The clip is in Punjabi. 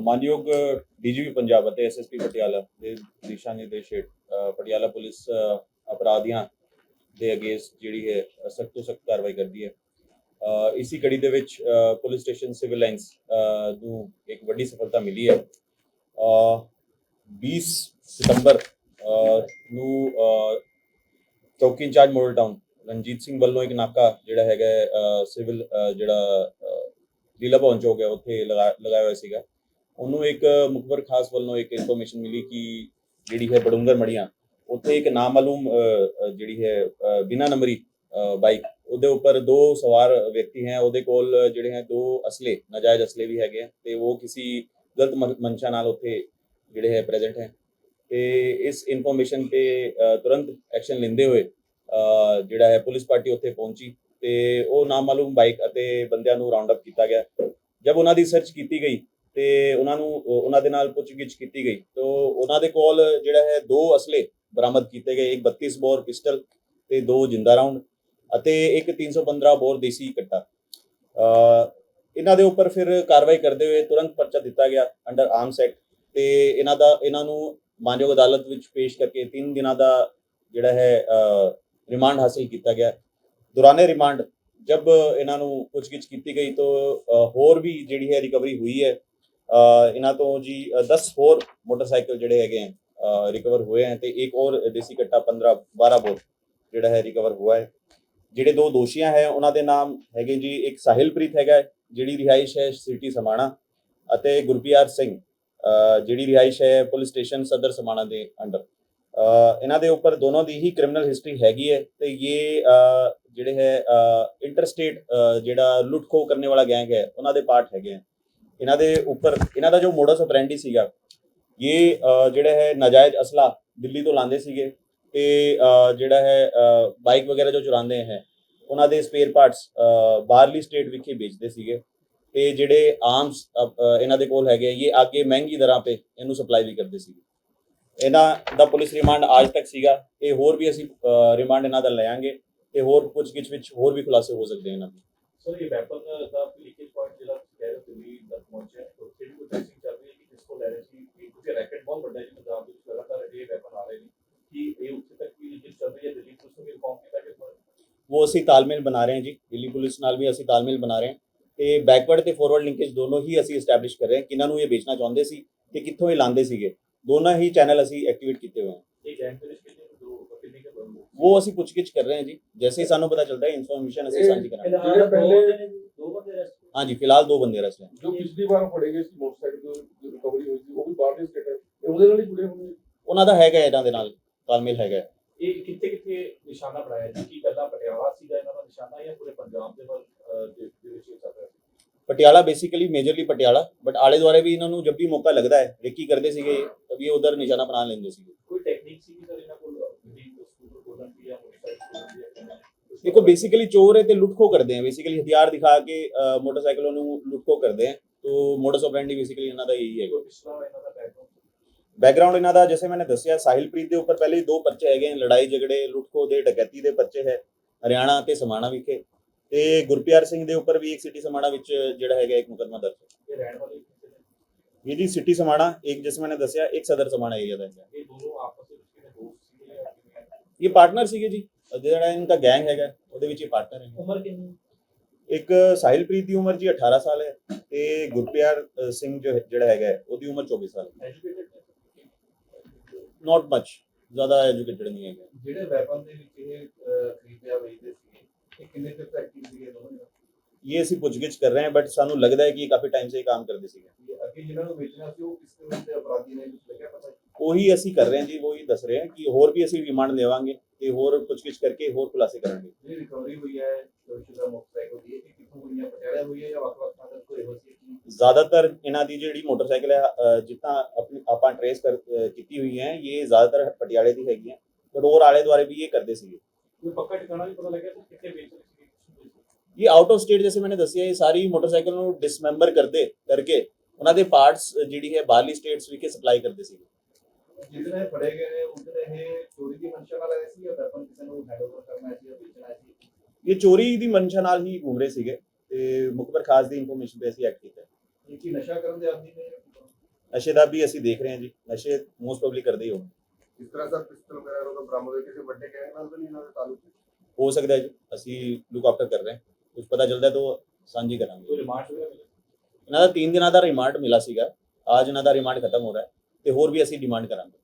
ਮਾਨਯੋਗ ਡੀਜੀਪੀ ਪੰਜਾਬ ਅਤੇ ਐਸਐਸਪੀ ਪਟਿਆਲਾ ਦੇ ਦਿਸ਼ਾ ਨਿਰਦੇਸ਼ ਹੇਠ ਪਟਿਆਲਾ ਪੁਲਿਸ ਅਪਰਾਧੀਆਂ ਦੇ ਅਗੇਂਸਟ ਜਿਹੜੀ ਹੈ ਸਖਤ ਤੋਂ ਸਖਤ ਕਾਰਵਾਈ ਕਰਦੀ ਹੈ। ਅ, ਇਸੀ ਕੜੀ ਦੇ ਵਿੱਚ ਪੁਲਿਸ ਸਟੇਸ਼ਨ ਸਿਵਲ ਲਾਈਨਸ ਨੂੰ ਇੱਕ ਵੱਡੀ ਸਫਲਤਾ ਮਿਲੀ ਹੈ। ਅ, 20 ਸਤੰਬਰ ਨੂੰ ਚੌਕੀ incharge model town Ranjit Singh ਵੱਲੋਂ ਇੱਕ ਨਾਕਾ ਜਿਹੜਾ ਹੈਗਾ ਸਿਵਲ ਜਿਹੜਾ ਲੀਲਾ ਭਵਨ ਚੌਕ ਹੈ ਉੱਥੇ ਲਗਾ- ਲਗਾਇਆ ਹੋਇਆ ਸੀਗਾ। ਉਹਨੂੰ ਇੱਕ ਮੁਖਬਰ ਖਾਸ ਵੱਲੋਂ ਇੱਕ ਇਨਫੋਰਮੇਸ਼ਨ ਮਿਲੀ ਕਿ ਜਿਹੜੀ ਹੈ ਬੜੁੰਗਰ ਮੜੀਆਂ ਉੱਥੇ ਇੱਕ ਨਾਮਾਲੂਮ ਜਿਹੜੀ ਹੈ ਅ, ਨੰਬਰੀ ਬਾਈਕ ਉਹਦੇ ਉੱਪਰ ਦੋ ਸਵਾਰ ਵਿਅਕਤੀ ਹੈ ਉਹਦੇ ਕੋਲ ਜਿਹੜੇ ਹੈ ਦੋ ਅਸਲੇ ਨਾਜਾਇਜ਼ ਅਸਲੇ ਵੀ ਹੈਗੇ ਹੈ ਤੇ ਉਹ ਕਿਸੇ ਗਲਤ ਮਨ- ਮਨਸ਼ਾ ਨਾਲ ਉੱਥੇ ਜਿਹੜੇ ਹੈ ਪ੍ਰੈਜ਼ੈਂਟ ਹੈ ਤੇ ਇਸ ਇਨਫੋਰਮੇਸ਼ਨ ਤੇ ਤੁਰੰਤ ਐਕਸ਼ਨ ਲੈਂਦੇ ਹੋਏ ਅ, ਜਿਹੜਾ ਹੈ ਪੁਲਿਸ ਪਾਰਟੀ ਉੱਥੇ ਪਹੁੰਚੀ ਤੇ ਉਹ ਨਾਮਾਲੂਮ ਬਾਈਕ ਅਤੇ ਬੰਦਿਆਂ ਨੂੰ ਰਾਉਂਡ ਅਪ ਕੀਤਾ ਗਿਆ। ਜਦ ਉਹਨਾਂ ਦੀ ਸਰਚ ਕੀਤੀ ਗਈ ਤੇ ਉਹਨਾਂ ਨੂੰ ਉਹਨਾਂ ਦੇ ਨਾਲ ਪੁੱਛਗਿੱਛ ਕੀਤੀ ਗਈ। ਤੋਂ ਉਹਨਾਂ ਦੇ ਕੋਲ ਜਿਹੜਾ ਹੈ ਦੋ ਅਸਲੇ ਬਰਾਮਦ ਕੀਤੇ ਗਏ। ਇੱਕ 32 ਬੋਰ ਪਿਸਟਲ ਤੇ ਦੋ ਜਿੰਦਾ ਰਾਉਂਡ ਅਤੇ ਇੱਕ 315 ਬੋਰ ਦੇਸੀ ਕੱਟਾ। ਇਹਨਾਂ ਦੇ ਉੱਪਰ ਫਿਰ ਕਾਰਵਾਈ ਕਰਦੇ ਹੋਏ ਤੁਰੰਤ ਪਰਚਾ ਦਿੱਤਾ ਗਿਆ ਅੰਡਰ ਆਰਮਸ ਐਕਟ ਤੇ ਇਹਨਾਂ ਦਾ, ਇਹਨਾਂ ਨੂੰ ਮਾਨਯੋਗ ਅਦਾਲਤ ਵਿੱਚ ਪੇਸ਼ ਕਰਕੇ 3 ਦਿਨਾਂ ਦਾ ਜਿਹੜਾ ਹੈ ਰਿਮਾਂਡ ਹਾਸਲ ਕੀਤਾ ਗਿਆ। ਦੌਰਾਨੇ ਰਿਮਾਂਡ ਜਬ ਇਹਨਾਂ ਨੂੰ ਪੁੱਛਗਿੱਛ ਕੀਤੀ ਗਈ ਤਾਂ ਹੋਰ ਵੀ ਜਿਹੜੀ ਹੈ ਰਿਕਵਰੀ ਹੋਈ ਹੈ ਇਹਨਾਂ ਤੋਂ ਜੀ 10 ਹੋਰ ਮੋਟਰਸਾਈਕਲ ਜਿਹੜੇ ਹੈਗੇ ਹੈ ਰਿਕਵਰ ਹੋਏ ਹਨ ਤੇ ਇੱਕ ਹੋਰ ਦੇਸੀ ਕੱਟਾ 15 12 ਬੋਰ ਜਿਹੜਾ ਹੈ ਰਿਕਵਰ ਹੋਇਆ ਹੈ। ਜਿਹੜੇ ਦੋ ਦੋਸ਼ੀਆਂ ਹੈ, ਉਹਨਾਂ ਦੇ ਨਾਮ ਹੈਗੇ ਜੀ, ਇੱਕ ਸਾਹਿਲਪ੍ਰੀਤ ਹੈਗਾ ਜਿਹੜੀ ਰਿਹਾਇਸ਼ ਹੈ ਸਿਟੀ ਸਮਾਣਾ ਅਤੇ ਗੁਰਪਿਆਰ ਸਿੰਘ ਜਿਹੜੀ ਰਿਹਾਇਸ਼ ਹੈ ਪੁਲਿਸ ਸਟੇਸ਼ਨ ਸਦਰ ਸਮਾਣਾ ਦੇ ਅੰਡਰ। ਇਹਨਾਂ ਦੇ ਉੱਪਰ ਦੋਨੋਂ ਦੀ ਹੀ ਕ੍ਰਿਮੀਨਲ ਹਿਸਟਰੀ ਹੈਗੀ ਹੈ ਤੇ ਇਹ ਜਿਹੜੇ ਹੈ ਇੰਟਰਸਟੇਟ ਜਿਹੜਾ ਲੁੱਟ ਖੋਹ ਕਰਨੇ ਵਾਲਾ ਗੈਂਗ ਹੈ, ਉਹਨਾਂ ਦੇ ਪਾਰਟ ਹੈਗੇ ਹੈ ਇਹਨਾਂ ਦੇ ਉੱਪਰ, ਇਹਨਾਂ ਦਾ ਜੋ ਮੋਡਸ ਆਪਰੈਂਡੀ ਸੀਗਾ, ਇਹ ਜਿਹੜਾ ਹੈ ਨਾਜਾਇਜ਼ ਅਸਲਾ ਦਿੱਲੀ ਤੋਂ ਲਾਉਂਦੇ ਸੀਗੇ ਤੇ ਜਿਹੜਾ ਹੈ ਬਾਈਕ ਵਗੈਰਾ ਜੋ ਚੁਰਾਉਂਦੇ ਹੈ, ਉਹਨਾਂ ਦੇ ਸਪੇਅਰ ਪਾਰਟਸ ਬਾਹਰਲੀ ਸਟੇਟ ਵਿਖੇ ਵੇਚਦੇ ਸੀਗੇ ਤੇ ਜਿਹੜੇ ਆਰਮਸ ਇਹਨਾਂ ਦੇ ਕੋਲ ਹੈਗੇ ਇਹ ਅੱਗੇ ਮਹਿੰਗੀ ਦਰਾਂ ਤੇ ਇਹਨੂੰ ਸਪਲਾਈ ਵੀ ਕਰਦੇ ਸੀਗੇ। ਇਹਨਾਂ ਦਾ ਪੁਲਿਸ ਰਿਮਾਂਡ ਅੱਜ ਤੱਕ ਸੀਗਾ ਇਹ ਹੋਰ ਵੀ ਅਸੀਂ ਰਿਮਾਂਡ ਇਹਨਾਂ ਦਾ ਲਿਆਂਗੇ ਤੇ ਹੋਰ ਪੁੱਛਗਿੱਛ ਵਿੱਚ ਹੋਰ ਵੀ ਖੁਲਾਸੇ ਹੋ ਸਕਦੇ ਇਹਨਾਂ ਦੇ। ਸਰ ਇਹ ਵੈਪਨ ਦਾ ਲੀਕੇਜ ਪੁਆਇੰਟ ਜਿਹੜਾ ਕਹਿ ਰਹੇ ਦਿੱਲੀ ਤੱਕ ਪਹੁੰਚਿਆ ਉੱਥੇ ਵੀ ਕੋਈ ਟੈਸਟਿੰਗ ਚੱਲ ਰਹੀ ਹੈ ਕਿ ਕਿਸ ਕੋਲ ਲੈ ਰਹੇ ਸੀ ਇਹ ਕਿਉਂਕਿ ਰੈਕਟ ਬਹੁਤ ਵੱਡਾ ਹੈ ਜੀ ਪੰਜਾਬ ਦੇ ਵਿੱਚ ਲਗਾਤਾਰ ਇਹ ਵੈਪਨ ਆ ਰਹੇ ਨੇ ਕਿ ਇਹ ਉੱਥੇ ਤੱਕ ਵੀ ਲੀਕੇਜ ਚੱਲ ਰਹੀ ਹੈ ਦਿੱਲੀ ਪੁਲਿਸ ਨੂੰ ਵੀ ਇਨਫੋਰਮ ਕੀਤਾ ਕਿ ਉਹ ਅਸੀਂ ਤਾਲਮੇਲ ਬਣਾ ਰਹੇ ਹਾਂ ਜੀ। ਦਿੱਲੀ ਪੁਲਿਸ ਨਾਲ ਵੀ ਅਸੀਂ ਤਾਲਮੇਲ ਬਣਾ ਰਹੇ ਹਾਂ। ਤੇ ਬੈਕਵਰਡ ਤੇ ਫਾਰਵਰਡ ਲਿੰਕੇਜ ਦੋਨੋਂ ਹੀ ਅਸੀਂ ਐਸਟੈਬਲਿਸ਼ ਕਰ ਰਹੇ ਹਾਂ ਕਿਹਨਾਂ ਨੂੰ ਇਹ ਵੇਚਣਾ ਚਾਹੁੰਦੇ ਸੀ ਤੇ ਕਿੱਥੋਂ ਇਹ ਲਾਉਂਦੇ ਸੀਗੇ। ਦੋਨਾਂ ਹੀ ਚੈਨਲ ਅਸੀਂ ਐਕਟੀਵੇਟ ਕੀਤੇ ਹੋਏ ਹਨ ਇਹ ਗੈਂਗ ਦੇ ਵਿੱਚ ਕਿੰਨੇ ਦੋ ਕਿੰਨੇ ਕੇ ਬੰਦੇ? ਉਹ ਅਸੀਂ ਪੁੱਛਗਿੱਛ ਕਰ ਰਹੇ ਹਾਂ ਜੀ। ਜੈਸੇ ਹੀ ਸਾਨੂੰ ਪਤਾ ਚੱਲਦਾ ਹੈ ਇਨਫੋਰਮੇਸ਼ਨ ਅਸੀਂ ਸਾਂਝੀ ਕਰਾਂਗੇ ਫਿਲਹਾਲ ਪਹਿਲੇ- ਦੋ ਬੰਦੇ ਅਰੈਸਟ ਹਾਂਜੀ ਫਿਲਹਾਲ ਦੋ ਬੰਦੇ ਅਰੈਸਟ ਹੈ ਜੋ ਪਿਛਲੀ ਵਾਰ ਫੜੇ ਗਏ ਸੀ ਮੋਟਰਸਾਈਕਲ ਤੋਂ ਰਿਕਵਰੀ ਹੋਈ ਸੀ ਉਹ ਵੀ ਬਾਹਰਲੇ ਸਟੇਟ ਉਹਦੇ ਨਾਲ ਹੀ ਜੁੜੇ ਹੋਏ ਨੇ? ਉਹਨਾਂ ਦਾ ਹੈਗਾ ਇਹਨਾਂ ਦੇ ਨਾਲ ਤਾਲਮੇਲ ਹੈਗਾ। ਇਹ ਕਿੱਥੇ ਕਿੱਥੇ ਨਿਸ਼ਾਨਾ ਬਣਾਇਆ ਜੀ? ਕੀ ਪਹਿਲਾਂ ਪਟਿਆਲਾ ਸੀਗਾ ਇਹਨਾਂ ਦਾ ਨਿਸ਼ਾਨਾ ਜਾਂ ਪੂਰੇ ਪੰਜਾਬ ਦੇ ਦੇ ਦੇ ਵਿੱਚ ਇਹ ਚੱਲ ਰਿਹਾ Patiala basically majorly Patiala but ਆਲੇ ਦੁਆਲੇ ਵੀ ਇਹਨਾਂ ਨੂੰ ਜਬ ਵੀ ਮੌਕਾ ਲੱਗਦਾ ਹੈ ਰੇਕੀ ਕਰਦੇ ਸੀਗੇ ਤਬ ਇਹ ਉਧਰ ਨਿਸ਼ਾਨਾ ਬਣਾ ਲੈਂਦੇ ਸੀਗੇ। ਕੋਈ ਟੈਕਨੀਕ ਸੀ ਸਰ ਇਹਨਾਂ ਕੋਲ ਕੋਲਨ ਦੀ ਜਾਂ ਦੇਖੋ ਬੇਸਿਕਲੀ ਚੋਰ ਹੈ ਤੇ ਲੁੱਟਖੋ ਕਰਦੇ ਹੈ ਬੇਸਿਕਲੀ ਹਥਿਆਰ ਦਿਖਾ ਕੇ ਮੋਟਰਸਾਈਕਲਾਂ ਨੂੰ ਲੁੱਟਖੋ ਕਰਦੇ ਹੈ ਤੋ ਮੋਡਸ ਆਪਰੈਂਡੀ ਬੇਸਿਕਲੀ ਇਹਨਾਂ ਦਾ ਇਹੀ ਹੈਗਾ। ਬੈਕਗ੍ਰਾਉਂਡ ਇਹਨਾਂ ਦਾ ਜਿਵੇਂ ਮੈंने ਦੱਸਿਆ ਸਾਹਿਲਪ੍ਰੀਤ ਦੇ ਉੱਪਰ ਪਹਿਲੇ ਹੀ ਦੋ ਪਰਚੇ ਹੈਗੇ ਲੜਾਈ ਝਗੜੇ ਲੁੱਟਖੋ ਦੇ ਡਕੈਤੀ ਦੇ ਪਰਚੇ ਹੈ। ਹਰਿਆਣਾ ਤੇ ਸਮਾਣਾ ਵਿਖੇ। ਤੇ ਗੁਰਪਿਆਰ ਸਿੰਘ ਦੇ ਉੱਪਰ ਵੀ ਇੱਕ ਸਿਟੀ ਸਮਾਣਾ ਵਿੱਚ ਜਿਹੜਾ ਹੈਗਾ ਇੱਕ ਮੁਕੱਦਮਾ ਦਰਜ ਹੈ। ਇਹ ਜੀ ਸਿਟੀ ਸਮਾਣਾ ਇੱਕ ਜਿਸ ਮੈंने ਦੱਸਿਆ ਇੱਕ ਸਦਰ ਸਮਾਣਾ ਏਰੀਆ ਦਾ ਹੈਗਾ। ਇਹ ਦੋਨੋਂ ਆਪਸ ਵਿੱਚ ਕਿਵੇਂ ਦੋਸਤ ਸੀਗੇ ਇਹ ਪਾਰਟਨਰ ਸੀਗੇ ਜੀ। ਜਿਹੜਾ ਇਹਨਾਂ ਦਾ ਗੈਂਗ ਹੈਗਾ ਉਹਦੇ ਵਿੱਚ ਇਹ ਪਾਰਟਨਰ ਹੈ ਉਮਰ ਕਿੰਨੀ? ਇੱਕ ਸਾਹਿਲਪ੍ਰੀਤ ਦੀ ਉਮਰ ਜੀ 18 ਸਾਲ ਹੈ ਤੇ ਗੁਰਪਿਆਰ ਸਿੰਘ ਜੋ ਹੈ- ਜਿਹੜਾ ਹੈਗਾ ਹੈ, ਉਹਦੀ ਉਮਰ 24 ਸਾਲ ਹੈ। ਨਾਟ ਮੱਚ ਜ਼ਿਆਦਾ ਐਜੂਕੇਟਡ ਨਹੀਂ ਹੈਗਾ। ਜਿਹੜੇ ਵੈਪਨ ਦੇ ਵਿੱਚ ਇਹ ਖਰੀਦਿਆ ਵੇਚਦੇ ਸੀਗੇ ਇਹ ਕਿੰਨੇ ਚਿਰ ਤੱਕ ਐਕਟਿਵ ਸੀਗੇ ਦੋਨੋਂ? ਇਹ ਅਸੀਂ ਪੁੱਛਗਿੱਛ ਕਰ ਰਹੇ ਹਾਂ ਬਟ ਸਾਨੂੰ ਲੱਗਦਾ ਹੈ ਕਿ ਇਹ ਕਾਫੀ ਟਾਈਮ ਸੇ ਇਹ ਕੰਮ ਕਰਦੇ ਸੀਗੇ। ਅੱਗੇ ਜਿਹਨਾਂ ਨੂੰ ਵੇਚਣਾ ਸੀ ਉਹ ਕਿਸ ਤਰ੍ਹਾਂ ਦੇ ਅਪਰਾਧੀ ਨੇ ਕੁਝ ਲੱਗਿਆ ਪਤਾ ਉਹੀ ਅਸੀਂ ਕਰ ਰਹੇ ਹਾਂ ਜੀ ਉਹੀ ਦੱਸ ਰਹੇ ਹਾਂ ਕਿ ਹੋਰ ਵੀ ਅਸੀਂ ਰਿਮਾਂਡ ਦੇਵਾਂਗੇ। ਤੇ ਹੋਰ ਪੁੱਛਗਿੱਛ ਕਰਕੇ ਹੋਰ ਖੁਲਾਸੇ ਕਰਾਂਗੇ ਜੀ ਰਿਕਵਰੀ ਹੋਈ ਹੈ ਦੋਸ਼ੀਦਾ ਮੋਟਰਸਾਈਕਲ ਦੀ ਇਹ ਕਿੱਥੋਂ ਹੋਈ ਹੈ ਪਟਿਆਲਾ ਹੋਈ ਹੈ ਜਾਂ ਵੱਖ-ਵੱਖ ਥਾਂ ਤੋਂ ਹੋਈ ਹੋਈ ਜ਼ਿਆਦਾਤਰ ਇਹਨਾਂ ਦੀ ਜਿਹੜੀ ਮੋਟਰਸਾਈਕਲ ਹੈ ਜਿੱਦਾਂ ਆਪਣੀ ਆਪਾਂ ਟਰੇਸ ਕਰ ਕੀਤੀ ਹੋਈ ਹੈ ਇਹ ਜ਼ਿਆਦਾਤਰ ਪਟਿਆਲੇ ਦੀ ਹੈਗੀ ਹੈ। ਕਡੋਰ ਆਲੇ ਦੁਆਰੇ ਵੀ ਇਹ ਕਰਦੇ ਸੀਗੇ। ਕੋਈ ਪੱਕਾ ਟਿਕਾਣਾ ਵੀ ਪਤਾ ਲੱਗਿਆ ਕਿ ਕਿੱਥੇ ਵੇਚ ਇਹ ਆਊਟ ਆਫ ਸਟੇਟ ਜਿਵੇਂ ਮੈਨੇ ਦੱਸਿਆ ਇਹ ਸਾਰੀ ਮੋਟਰਸਾਈਕਲ ਨੂੰ ਡਿਸਮੈਂਬਰ ਕਰਦੇ ਕਰਕੇ ਉਹਨਾਂ ਦੇ ਪਾਰਟਸ ਜਿਹੜੀ ਹੈ ਬਾਹਰਲੀ ਸਟੇਟਸ ਵਿਖੇ ਸਪਲਾਈ ਕਰਦੇ ਸੀਗੇ। ਜਿਹਦੇ ਫੜੇ ਗਏ ਨੇ ਉਹਦੇ ਇਹ ਚੋਰੀ ਦੀ ਮਨਸ਼ਾ ਨਾਲ ਆਏ ਸੀ ਜਾਂ ਵੈਪਨ ਕਿਸੇ ਨੂੰ ਹੈਂਡਓਵਰ ਕਰਨਾ ਸੀ ਜਾਂ ਵੇਚਣਾ ਸੀ ਇਹ ਚੋਰੀ ਦੀ ਮਨਸ਼ਾ ਨਾਲ ਹੀ ਘੁੰਮ ਰਹੇ ਸੀਗੇ ਤੇ ਮੁਖਬਰ ਖਾਸ ਦੀ ਇਨਫੋਰਮੇਸ਼ਨ ਤੇ ਅਸੀਂ ਐਕਟ ਕੀਤਾ। ਇਹ ਕੀ ਨਸ਼ਾ ਕਰਨ ਦੇ ਆਦੀ ਨੇ? ਨਸ਼ੇ ਦਾ ਵੀ ਅਸੀਂ ਦੇਖ ਰਹੇ ਹਾਂ ਜੀ। ਨਸ਼ੇ ਮੋਸਟ ਪ੍ਰੋਬਬਲੀ ਕਰਦੇ ਹੀ ਇਸ ਤਰ੍ਹਾਂ ਸਰ ਪਿਸਤਲ ਵਗੈਰਾ ਉਹਨਾਂ ਬਰਾਮਦ ਹੋਏ ਕਿਸੇ ਵੱਡੇ ਗੈਂਗ ਨਾਲ ਤਾਂ ਨਹੀਂ ਇਹਨਾਂ ਦੇ ਤਾਲੁਕ? ਹੋ ਸਕਦਾ ਹੈ ਜੀ। ਅਸੀਂ ਲੁੱਕ ਆਫਟਰ ਕਰ ਰਹੇ ਹਾਂ। ਕੁਝ ਪਤਾ ਚੱਲਦਾ ਤਾਂ ਸਾਂਝੀ ਕਰਾਂਗੇ। ਰਿਮਾਂਡ ਇਹਨਾਂ ਦਾ 3 ਦਿਨਾਂ ਦਾ ਰਿਮਾਂਡ ਮਿਲਾ ਸੀਗਾ। ਅੱਜ ਇਹਨਾਂ ਦਾ ਰਿਮਾਂਡ ਖਤਮ ਹੋ ਰਿਹਾ ਹੈ। ਤੇ ਹੋਰ ਵੀ ਅਸੀਂ ਡਿਮਾਂਡ ਕਰਾਂਗੇ।